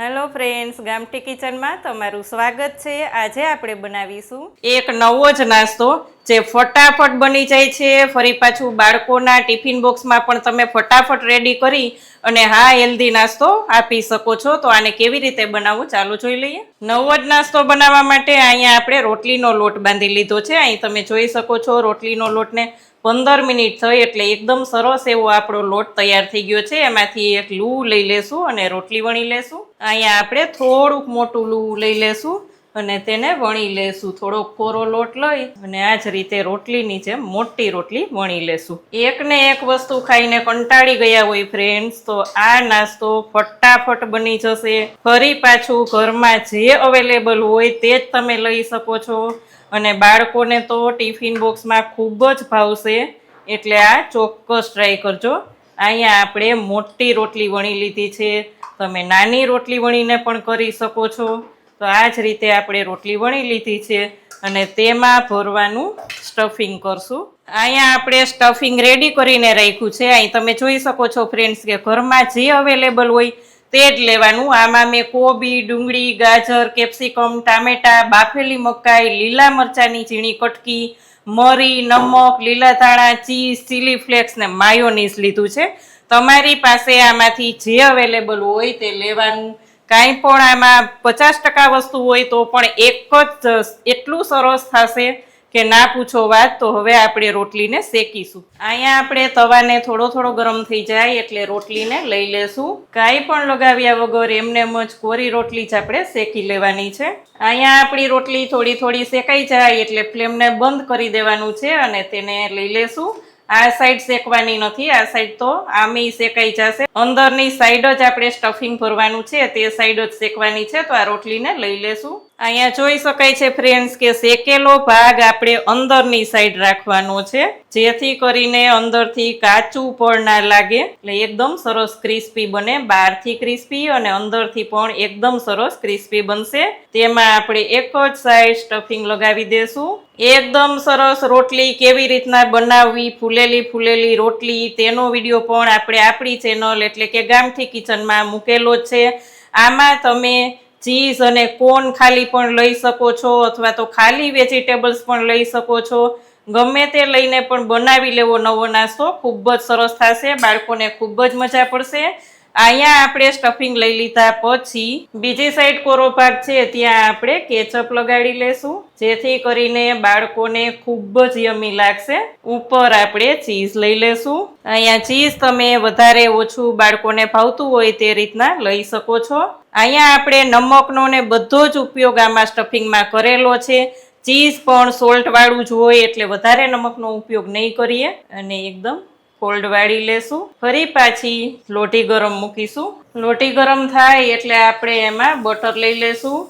Hello friends ગામઠી કિચનમાં તમારું સ્વાગત છે. આજે આપણે બનાવીશું એક નવો જ નાસ્તો જે ફટાફટ બની જાય છે. ફરી પાછું બાળકોના ટિફિન બોક્સમાં પણ તમે ફટાફટ રેડી કરી અને હા હેલ્ધી નાસ્તો આપી શકો છો. તો આને કેવી રીતે બનાવવું ચાલો જોઈ લઈએ. નવો જ નાસ્તો બનાવવા માટે અહીંયા આપણે રોટલીનો લોટ બાંધી લીધો છે. અહીં તમે જોઈ શકો છો રોટલીનો લોટને પંદર મિનિટ થઈ એટલે એકદમ સરસ એવો આપણો લોટ તૈયાર થઈ ગયો છે. એમાંથી એક લૂ લઈ લેશું અને રોટલી વણી લેશું. અહીંયા આપણે થોડુંક મોટું લૂ લઈ લેશું. અને તેને વણી લેશું. થોડોક કોરો લોટ લઈ અને આ જ રીતે રોટલીની જેમ મોટી રોટલી વણી લેશું. એકને એક વસ્તુ ખાઈને કંટાળી ગયા હોય ફ્રેન્ડ્સ તો આ નાસ્તો ફટાફટ બની જશે. ફરી પાછું ઘરમાં જે અવેલેબલ હોય તે જ તમે લઈ શકો છો. અને બાળકોને તો ટિફિન બોક્સમાં ખૂબ જ ભાવશે. એટલે આ ચોક્કસ ટ્રાય કરજો. અહીંયા આપણે મોટી રોટલી વણી લીધી છે. તમે નાની રોટલી વણીને પણ કરી શકો છો. તો આ જ રીતે આપણે રોટલી વણી લીધી છે અને તેમાં ભરવાનું સ્ટફિંગ કરશું. અહીંયા આપણે સ્ટફિંગ રેડી કરીને રાખ્યું છે. અહીં તમે જોઈ શકો છો ફ્રેન્ડ્સ કે ઘરમાં જે અવેલેબલ હોય તે જ લેવાનું. આમાં મેં કોબી, ડુંગળી, ગાજર, કેપ્સિકમ, ટામેટા, બાફેલી મકાઈ, લીલા મરચાંની ઝીણી કટકી, મરી, નમક, લીલા ધાણા, ચીઝ ચીલી ફ્લેક્સ ને માયોનીઝ લીધું છે. તમારી પાસે આમાંથી જે અવેલેબલ હોય તે લેવાનું. કાંઈ પણ આમાં પચાસ ટકા વસ્તુ હોય તો પણ એક જ એટલું સરસ થશે કે ના પૂછો વાત, તો હવે આપણે રોટલીને શેકીશું. અહીંયા આપણે તવાને થોડો થોડો ગરમ થઈ જાય એટલે રોટલીને લઈ લેશું. કાંઈ પણ લગાવ્યા વગર એમને એમ જ કોરી રોટલી જ આપણે શેકી લેવાની છે. અહીંયા આપણી રોટલી થોડી થોડી શેકાઈ જાય એટલે ફ્લેમને બંધ કરી દેવાનું છે અને તેને લઈ લેશું. આ સાઈડ શેકવાની નથી, આ સાઈડ તો આમે શેકાઈ જશે. અંદરની સાઈડ જ આપણે સ્ટફિંગ ભરવાનું છે, તે સાઈડ જ શેકવાની છે, તો આ રોટલીને લઈ લેશું. અહીંયા જોઈ શકાય છે ફ્રેન્ડ્સ કે શેકેલો ભાગ આપણે અંદરની સાઈડ રાખવાનો છે, જેથી કરીને અંદરથી કાચું પણ ના લાગે. એટલે એકદમ સરસ ક્રિસ્પી બને, બહારથી ક્રિસ્પી અને અંદરથી પણ એકદમ સરસ ક્રિસ્પી બનશે. તેમાં આપણે એક જ સાઈડ સ્ટફિંગ લગાવી દેશું. એકદમ સરસ રોટલી કેવી રીતના બનાવવી, ફૂલેલી ફૂલેલી રોટલી, તેનો વીડિયો પણ આપણે આપણી ચેનલ એટલે કે ગામઠી કિચનમાં મૂકેલો છે. આમાં તમે ચીઝ અને કોન ખાલી પણ લઈ શકો છો અથવા તો ખાલી વેજીટેબલ્સ પણ લઈ શકો છો. ગમે તે લઈને પણ બનાવી લેવો નવો નાસ્તો ખૂબ જ સરસ થશે, બાળકોને ખૂબ જ મજા પડશે. અહીંયા આપણે સ્ટફિંગ લઈ લીધા પછી બીજી સાઈડ કોરો ભાગ છે, ત્યાં આપણે કેચઅપ લગાડી લેશું. જેથી કરીને બાળકોને ખૂબ જ યમી લાગશે. ઉપર આપણે ચીઝ લઈ લેશું. અહીંયા ચીઝ તમે વધારે ઓછું બાળકોને ભાવતું હોય તે રીતના લઈ શકો છો. અહીંયા આપણે નમકનો ને બધો જ ઉપયોગ આમાં સ્ટફિંગમાં કરેલો છે. ચીઝ પણ સોલ્ટ વાળું જ હોય એટલે વધારે નમકનો ઉપયોગ નહીં કરીએ. અને એકદમ ફોલ્ડ વાળી લેશું. ફરી પાછી લોટી ગરમ મૂકીશું. લોટી ગરમ થાય એટલે આપણે એમાં બટર લઈ લેશું.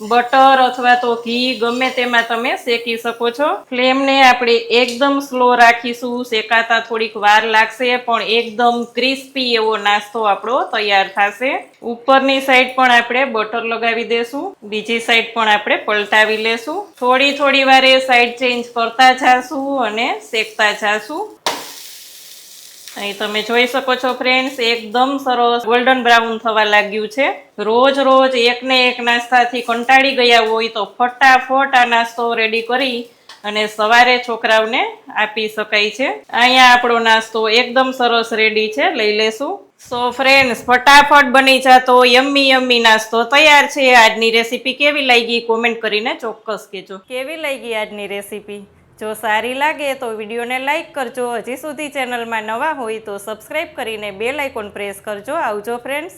બટર અથવા તો ઘી ગમે તેમાં તમે શેકી શકો છો. ફ્લેમને આપણે એકદમ સ્લો રાખીશું. શેકાતા થોડીક વાર લાગશે, પણ એકદમ ક્રિસ્પી એવો નાસ્તો આપણો તૈયાર થશે. ઉપરની સાઈડ પણ આપણે બટર લગાવી દેશું. બીજી સાઈડ પણ આપણે પલટાવી લેશું. થોડી થોડી વારે સાઈડ ચેન્જ કરતા જાશું અને શેકતા જાશું. અહીં તમે જોઈ શકો છો ફ્રેન્ડ્સ એકદમ સરસ ગોલ્ડન બ્રાઉન થવા લાગ્યું છે. રોજ રોજ એક ને એક નાસ્તાથી કંટાળી ગયા હોય તો ફટાફટ આ નાસ્તો રેડી કરી અને સવારે છોકરાઓને આપી શકાય છે. અહીંયા આપણો નાસ્તો એકદમ સરસ રેડી છે, લઈ લેશું. સો ફ્રેન્ડ્સ ફટાફટ બની જાતો યમ્મી યમ્મી નાસ્તો તૈયાર છે. આજની રેસીપી કેવી લાગી? કોમેન્ટ કરીને ચોક્કસ કહેજો. કેવી લાગી આજની રેસીપી જો સારી લાગે તો વિડીયોને લાઇક કરજો. હજી સુધી ચેનલમાં નવા હોય તો સબસ્ક્રાઈબ કરીને બેલ આઇકોન પ્રેસ કરજો. આવજો ફ્રેન્ડ્સ